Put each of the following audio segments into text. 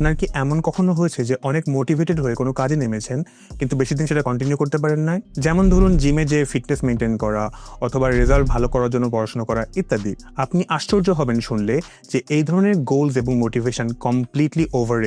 আপনার কি এমন কখনো হয়েছে যে অনেক মোটিভেটেড হয়ে কোনো কাজে নেমেছেন, কিন্তু বেশি দিন সেটা কন্টিনিউ করতে পারেন না যেমন ধরুন জিমে যে ফিটনেস মেনটেন করা, অথবা রেজাল্ট ভালো করার জন্য পড়াশোনা করা ইত্যাদি। আপনি আশ্চর্য হবেন শুনলে যে এই ধরনের গোলস এবং মোটিভেশন কমপ্লিটলি ওভার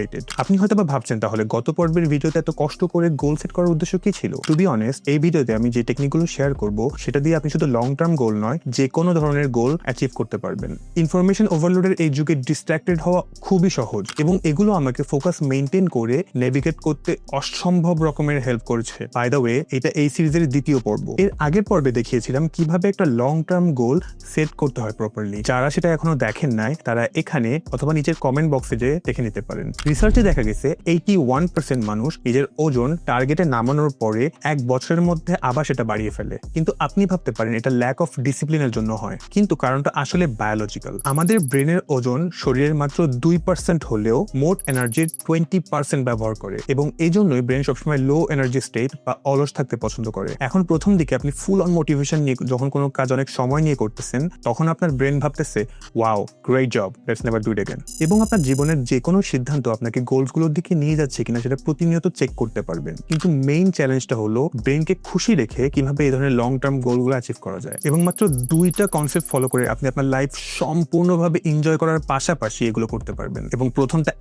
আপনি হয়তো বা ভাবছেন, তাহলে গত পর্বের ভিডিওতে এত কষ্ট করে গোল সেট করার উদ্দেশ্য কি ছিল? টু বি অনেস্ট এই ভিডিওতে আমি যে টেকনিকগুলো শেয়ার করব, সেটা দিয়ে আপনি শুধু লং টার্ম গোল নয়, যে কোনো ধরনের গোল অ্যাচিভ করতে পারবেন। ইনফরমেশন ওভারলোডের এই যুগে ডিস্ট্রাক্টেড হওয়া খুবই সহজ, এবং এগুলো আমাকে ফোকাস মেনটেন করে নেভিগেট করতে অসম্ভব রকমের হেল্প করেছে। বাই দ্য ওয়ে এটা এই সিরিজের দ্বিতীয় পর্ব। এর আগের পর্বে দেখিয়েছিলাম কীভাবে একটা লং টার্ম গোল সেট করতে হয় প্রপারলি যারা সেটা এখনও দেখেন নাই, তারা এখানে অথবা নিচের কমেন্ট বক্সে যে দেখে নিতে পারেন। রিসার্চে দেখা গেছে এইটি ওয়ান পার্সেন্ট মানুষ নিজের ওজন টার্গেটে নামানোর পরে এক বছরের মধ্যে আবার সেটা বাড়িয়ে ফেলে। কিন্তু আপনি ভাবতে পারেন, এটা ল্যাক অফ ডিসিপ্লিনের জন্য হয়। কিন্তু কারণটা আসলে বায়োলজিক্যাল আমাদের ব্রেনের ওজন শরীরের মাত্র দুই পার্সেন্ট হলেও মোট এনার্জির টোয়েন্টি পার্সেন্ট ব্যবহার করে এবং এই জন্যই ব্রেন সবসময় লো এনার্জি স্টেট বা অলস থাকতে পছন্দ করে। এখন প্রথম দিকে আপনি ফুল অন মোটিভেশন নিয়ে যখন কোনো কাজ অনেক সময় নিয়ে করতেছেন, তখন আপনার ব্রেন ভাবতেছে wow great job let's never do again এবং আপনার জীবনের যে কোনো সিদ্ধান্ত আপনাকে গোলসগুলোর দিকে নিয়ে যাচ্ছে কিনা সেটা প্রতিনিয়ত চেক করতে পারবেন। কিন্তু মেইন চ্যালেঞ্জটা হলো ব্রেনকে খুশি রেখে কীভাবে এই ধরনের লং টার্ম গোলগুলো অ্যাচিভ করা যায়। এবং মাত্র দুইটা কনসেপ্ট ফলো করে আপনি আপনার লাইফ সম্পূর্ণভাবে এনজয় করার পাশাপাশি এগুলো করতে পারবেন। এবং প্রথমটা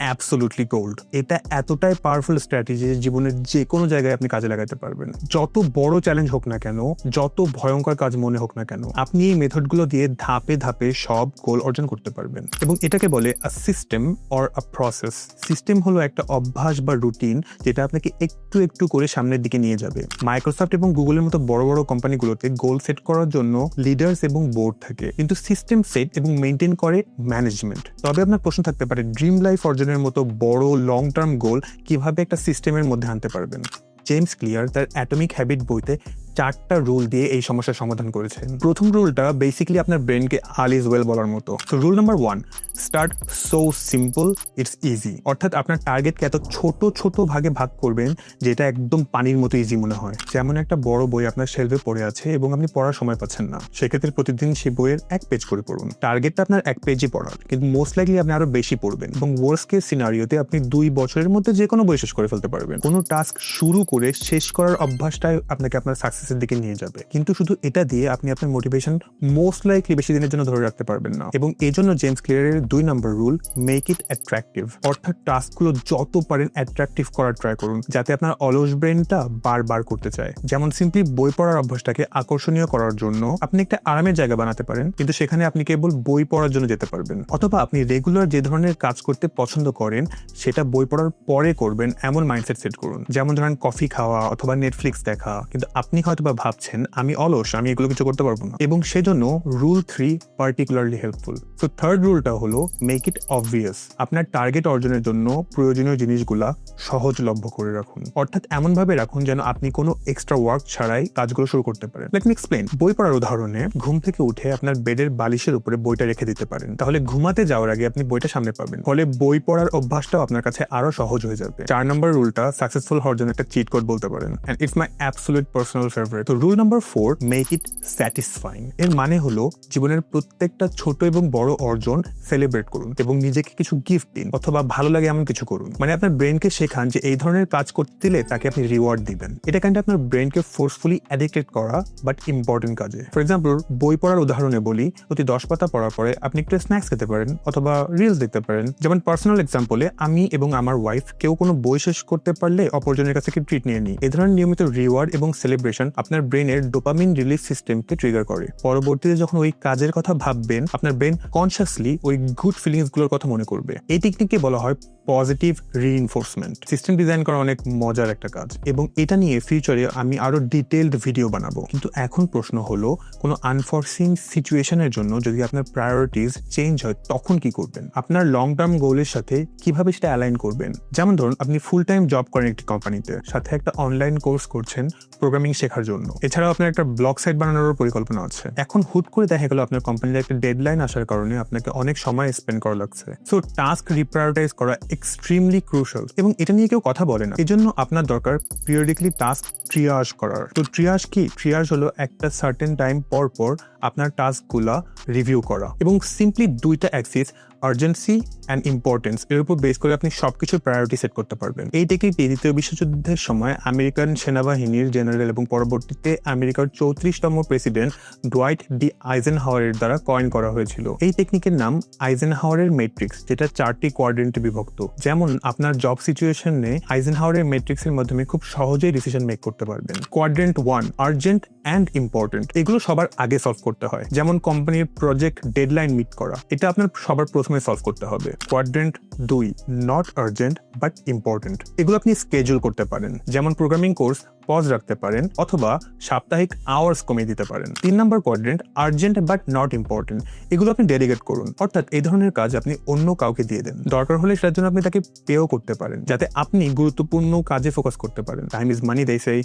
অ্যাবসোলুটলি গোল্ড এটা এতটাই পাওয়ারফুল স্ট্র্যাটেজি যে জীবনের যে কোনো জায়গায় আপনি কাজে লাগাতে পারবেন। যত বড় চ্যালেঞ্জ হোক না কেন, যত ভয়ঙ্কর কাজ মনে হোক না কেন, আপনি এই মেথডগুলো দিয়ে ধাপে ধাপে সব গোল অর্জন করতে পারবেন। এবং এটাকে বলে a system or a process system হলো একটা অভ্যাস বা রুটিন যেটা আপনাকে একটু একটু করে সামনের দিকে নিয়ে যাবে। মাইক্রোসফট এবং গুগলের মতো বড় বড় কোম্পানিগুলোতে গোল সেট করার জন্য লিডার্স এবং বোর্ড থাকে। কিন্তু সিস্টেম সেট এবং মেনটেন করে ম্যানেজমেন্ট তবে আপনার প্রশ্ন থাকতে পারে ড্রিম লাইফ অর্জনের মতো বড় লং টার্ম গোল কীভাবে একটা সিস্টেমের মধ্যে আনতে পারবেন। জেমস ক্লিয়ার তার অ্যাটমিক হ্যাবিট বইতে চারটা রুল দিয়ে এই সমস্যার সমাধান করেছেন প্রথম রুলটা বেসিক্যালি আপনার ব্রেনকে আল ইজ ওয়েল বলার মতো। তো rule number one start so simple it's easy অর্থাৎ আপনার টার্গেটকে এত ছোট ছোট ভাগে ভাগ করবেন যেটা একদম পানির মতো ইজি মনে হয়। যেমন একটা বড় বই আপনার শেলফে পড়ে আছে এবং আপনি পড়ার সময় পাচ্ছেন না। সেক্ষেত্রে প্রতিদিন সেই বইয়ের এক পেজ করে পড়ুন। টার্গেটটা আপনার এক পেজই পড়ার, কিন্তু মোস্ট লাইকলি আপনি আরও বেশি পড়বেন এবং ওয়ার্স কেস সিনারিওতে আপনি দুই বছরের মধ্যে যে কোনো বই শেষ করে ফেলতে পারবেন। কোনো টাস্ক শুরু করে শেষ করার অভ্যাসটাই আপনাকে আপনার সাকসেসের দিকে নিয়ে যাবে। কিন্তু শুধু এটা দিয়ে আপনি আপনার মোটিভেশন মোস্ট লাইকলি বেশি দিনের জন্য ধরে রাখতে পারবেন না। এবং এই জন্য জেমস ক্লিয়ারের দুই নম্বর রুল মেক ইট অ্যাট্রাকটিভ অর্থাৎ টাস্কগুলো যত পারেন অ্যাট্রাকটিভ করার ট্রাই করুন, যাতে আপনার অলস ব্রেনটা বারবার করতে চায়। যেমন সিম্পলি বই পড়ার অভ্যাসটাকে আকর্ষণীয় করার জন্য আপনি একটা আরামের জায়গা বানাতে পারেন, কিন্তু সেখানে আপনি কেবল বই পড়ার জন্য যেতে পারবেন। অথবা আপনি রেগুলার যে ধরনের কাজ করতে পছন্দ করেন, সেটা বই পড়ার পরে করবেন এমন মাইন্ডসেট সেট করুন। যেমন ধরেন কফি খাওয়া অথবা নেটফ্লিক্স দেখা, কিন্তু আপনি হয়তো বা ভাবছেন, আমি অলস, আমি এগুলো কিছু করতে পারব না। এবং সেজন্য রুল থ্রি পার্টিকুলারলি হেল্পফুল তো থার্ড রুলটা হলো মেক ইট অবভিয়াস আপনার টার্গেট অর্জনের জন্য প্রয়োজনীয় জিনিসগুলা সহজলভ্য করে রাখুন। অর্থাৎ এমনভাবে রাখুন যেন আপনি কোনো এক্সট্রা ওয়ার্ক ছাড়াই কাজগুলো শুরু করতে পারেন। লেট মি এক্সপ্লেন বই পড়ার উদাহরণে, ঘুম থেকে উঠে আপনার বেডের বালিশের উপরে বইটা রেখে দিতে পারেন। তাহলে ঘুমাতে যাওয়ার আগে আপনি বইটা সামনে পাবেন। ফলে বই পড়ার অভ্যাসটাও আপনার কাছে আরও সহজ হয়ে যাবে। চার নম্বর রুলটা সাকসেসফুল হওয়ার জন্য একটা চিট কোড বলতে পারেন। And it's my absolute personal favourite তো rule number four make it satisfying এর মানে হলো, জীবনের প্রত্যেকটা ছোট এবং বড় অর্জন সেলিব্রেট করুন এবং নিজেকে কিছু গিফট দিন অথবা ভালো লাগে এমন কিছু করুন। মানে আপনার ব্রেনকে শেখান যে এই ধরনের কাজ করতে দিলে তাকে আপনি রিওয়ার্ড দিবেন। এটা কিন্তু আপনার ব্রেনকে ফোর্সফুলি অ্যাডিক্টেড করা বাট ইম্পর্টেন্ট কাজে। ফর এক্সাম্পল বই পড়ার উদাহরণে বলি, প্রতি দশ পাতা পড়ার পরে আপনি একটু স্ন্যাক্স খেতে পারেন অথবা রিলস দেখতে পারেন। যেমন পার্সোনাল এক্সাম্পলে আমি এবং আমার ওয়াইফ কেউ কোনো বই শেষ করতে পারলে অপরজনের কাছে ট্রিট নিয়ে নিই। এ ধরনের নিয়মিত রিওয়ার্ড এবং সেলিব্রেশন আপনার ব্রেনের ডোপামিন রিলিজ সিস্টেমকে ট্রিগার করে। পরবর্তীতে যখন ওই কাজের কথা ভাববেন, আপনার ব্রেন কনসিয়াসলি ওই গুড ফিলিংসগুলোর কথা মনে করবে। এই টেকনিককে বলা হয় পজিটিভ রিইনফোর্সমেন্ট সিস্টেম ডিজাইন করা অনেক মজার একটা কাজ। এবং এটা নিয়ে ফিউচারে আমি আরও ডিটেলড ভিডিও বানাবো। কিন্তু এখন প্রশ্ন হলো, কোনো আনফরসিন সিচুয়েশনের জন্য যদি আপনার প্রায়োরিটিস চেঞ্জ হয়, তখন কি করবেন? আপনার লং টার্ম গোলের সাথে কীভাবে সেটা অ্যালাইন করবেন? যেমন ধরুন, আপনি ফুল টাইম জব করেন একটি কোম্পানিতে সাথে একটা অনলাইন কোর্স করছেন প্রোগ্রামিং শেখার জন্য। এছাড়াও আপনার একটা ব্লগ সাইট বানানোর পরিকল্পনা আছে। এখন হুট করে দেখা গেল আপনার কোম্পানির একটা ডেডলাইন আসার কারণে আপনাকে অনেক সময় স্পেন্ড করা লাগছে। সো টাস্ক রিপ্রায়োরিটাইজ করা এক্সট্রিমলি ক্রুশাল এবং এটা নিয়ে কেউ কথা বলে না। এই জন্য আপনার দরকার পিরিয়ডিকলি টাস্ক ট্রিয়াজ করার। তো ট্রিয়াজ কি? ট্রিয়াজ হলো একটা সার্টেন টাইম পর পর আপনার টাস্কগুলা রিভিউ করা। এবং সিম্পলি দুইটা অ্যাক্সিস আর্জেন্সি অ্যান্ড ইম্পর্টেন্স এর উপর বেস করে আপনি সবকিছুর প্রায়োরিটি সেট করতে পারবেন। এই টেকনিকটি দ্বিতীয় বিশ্বযুদ্ধের সময় আমেরিকান সেনাবাহিনীর জেনারেল এবং পরবর্তীতে আমেরিকার চৌত্রিশতম প্রেসিডেন্ট ডোয়াইট ডি আইজেন হাওয়ারের দ্বারা কয়েন করা হয়েছিল। এই টেকনিকের নাম আইজেন হাওয়ারের মেট্রিক্স যেটা চারটি কোয়াড্রেন্টে বিভক্ত। যেমন আপনার জব সিচুয়েশনে আইজেন হাওয়ারের মেট্রিক্সের মাধ্যমে খুব সহজেই ডিসিশন মেক করতে পারবেন। Quadrant one urgent and important এগুলো সবার আগে সলভ করতে হয়। যেমন কোম্পানির প্রজেক্ট ডেডলাইন মিট করা, এটা আপনার সবার প্রথমে সলভ করতে হবে। কোয়াড্রেন্ট দুই নট আর্জেন্ট বাট ইম্পর্টেন্ট এগুলো আপনি স্কেজুল করতে পারেন। যেমন প্রোগ্রামিং কোর্স পজ রাখতে পারেন, অথবা সাপ্তাহিক আওয়ার্স কমিয়ে দিতে পারেন। তিন নম্বর quadrant urgent but not important এগুলো আপনি ডেলিগেট করুন। অর্থাৎ এই ধরনের কাজ আপনি অন্য কাউকে দিয়ে দেন। দরকার হলে সেটার জন্য আপনি তাকে পেও করতে পারেন, যাতে আপনি গুরুত্বপূর্ণ কাজে ফোকাস করতে পারেন। টাইম ইজ মানি দেয় সেই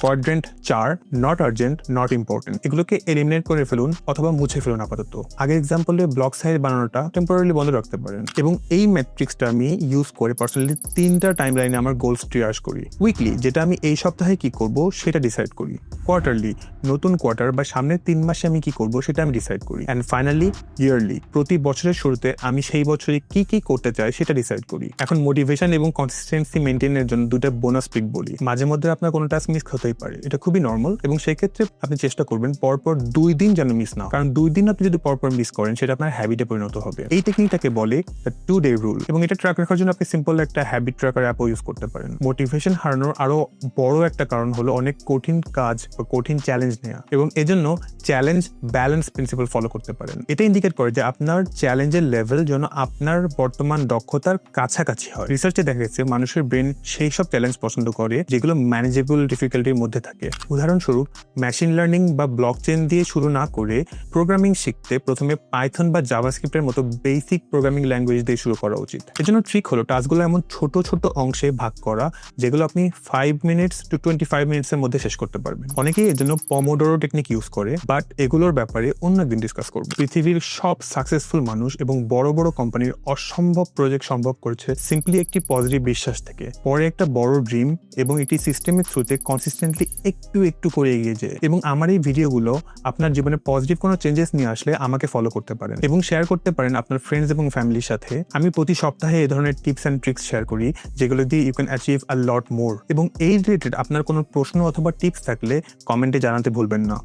কোয়াড্রেন্ট চার নট আর্জেন্ট নট ইম্পর্টেন্ট এগুলোকে এলিমিনেট করে ফেলুন অথবা মুছে ফেলুন আপাতত। আগের এক্সাম্পলে ব্লক সাইজ বানানোটা টেম্পোরারি বন্ধ রাখতে পারেন। এবং এই ম্যাট্রিক্সটা আমি ইউজ করে পার্সোনালি তিনটা টাইম লাইনে আমার গোলস ট্রিয়ার্স করি। উইকলি যেটা আমি এই সপ্তাহে কি করব, সেটা ডিসাইড করি। কোয়ার্টারলি নতুন কোয়ার্টার বা সামনের তিন মাসে আমি কি করব, সেটা আমি ডিসাইড করি। অ্যান্ড ফাইনালি ইয়ারলি প্রতি বছরের শুরুতে আমি সেই বছরে কি কি করতে চাই, সেটা ডিসাইড করি। এখন মোটিভেশন এবং কনসিস্টেন্সি মেনটেনের জন্য দুটো বোনাস পিক বলি। মাঝে মধ্যে আপনার কোনো টাস্ক মিস হতেই পারে। এটা খুবই নর্মাল এবং সেই ক্ষেত্রে আপনি চেষ্টা করবেন পরপর দুই দিন যেন মিস না কারণ দুই দিন আপনি যদি পরপর মিস করেন, সেটা আপনার হ্যাবিটে পরিণত হবে। এই টেকনিকটাকে বলে টু ডে রুল এবং এটা ট্র্যাক রাখার জন্য আপনি সিম্পল একটা হ্যাবিট ট্র্যাকার অ্যাপও ইউজ করতে পারেন। মোটিভেশন হারানোর আরও বড় একটা কারণ হলো অনেক কঠিন কাজ বা কঠিন চ্যালেঞ্জ নেওয়া এবং এজন্য চ্যালেঞ্জ ব্যালেন্স প্রিন্সিপাল ফলো করতে পারেন। এটা ইন্ডিকেট করে যে আপনার চ্যালেঞ্জের লেভেল যেন আপনার বর্তমান দক্ষতার কাছাকাছি হয়। রিসার্চে দেখা গেছে মানুষের ব্রেন সেই সব চ্যালেঞ্জ পছন্দ করে যেগুলো ম্যানেজেবল ডিফিকাল্টির মধ্যে থাকে। উদাহরণস্বরূপ মেশিন লার্নিং বা ব্লক চেন দিয়ে শুরু না করে প্রোগ্রামিং শিখতে প্রথমে পাইথন বা জাভাস্ক্রিপ্টের মতো বেসিক প্রোগ্রামিং ল্যাঙ্গুয়েজ দিয়ে শুরু করা উচিত। এজন্য ট্রিক হলো টাস্কগুলো এমন ছোট ছোট অংশে ভাগ করা, যেগুলো আপনি five minutes to twenty five মিনিটসের মধ্যে শেষ করতে পারবেন। অনেকেই এর জন্য পমোডোরো টেকনিক ইউজ করে বাট এগুলোর ব্যাপারে অন্য একদিন ডিসকাস করব। পৃথিবীর সব সাকসেসফুল মানুষ এবং বড় বড় কোম্পানির অসম্ভব প্রজেক্ট সম্ভব করেছে সিম্পলি একটি পজিটিভ বিশ্বাস থেকে। পরে একটা বড় ড্রিম এবং একটি সিস্টেমের থ্রুতে কনসিস্টেন্টলি একটু একটু করে এগিয়ে যায় এবং আমার এই ভিডিওগুলো আপনার জীবনে পজিটিভ কোনো চেঞ্জেস নিয়ে আসলে আমাকে ফলো করতে পারেন এবং শেয়ার করতে পারেন আপনার ফ্রেন্ডস এবং ফ্যামিলির সাথে। আমি প্রতি সপ্তাহে এই ধরনের টিপস অ্যান্ড ট্রিক্স শেয়ার করি, যেগুলো দিয়ে you can achieve a lot more এবং এই রিলেটেড আপনার কোনো প্রশ্ন অথবা টিপস থাকলে কমেন্টে জানাতে ভুলবেন না।